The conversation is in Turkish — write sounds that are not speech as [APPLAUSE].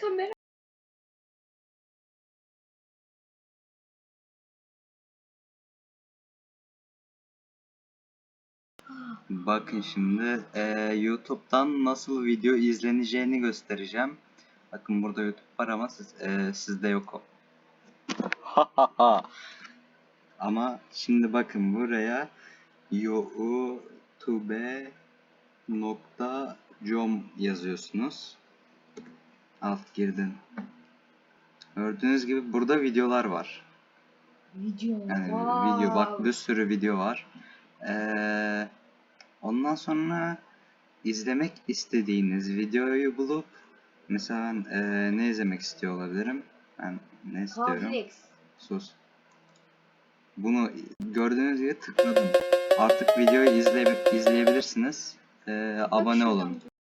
Kamera. Bakın şimdi eee, YouTube'dan nasıl video izleneceğini göstereceğim. Bakın burada YouTube var ama siz, eee, sizde yok o. [LAUGHS] ama şimdi bakın buraya youtube.com yazıyorsunuz. Alt girdin. Gördüğünüz gibi burada videolar var. Video. Yani wow. video bak bir sürü video var. Ee, ondan sonra izlemek istediğiniz videoyu bulup mesela ben ee, ne izlemek istiyor olabilirim? Ben ne istiyorum? Netflix. Sus. Bunu gördüğünüz gibi tıkladım. Artık videoyu izleye izleyebilirsiniz. Ee, abone olun.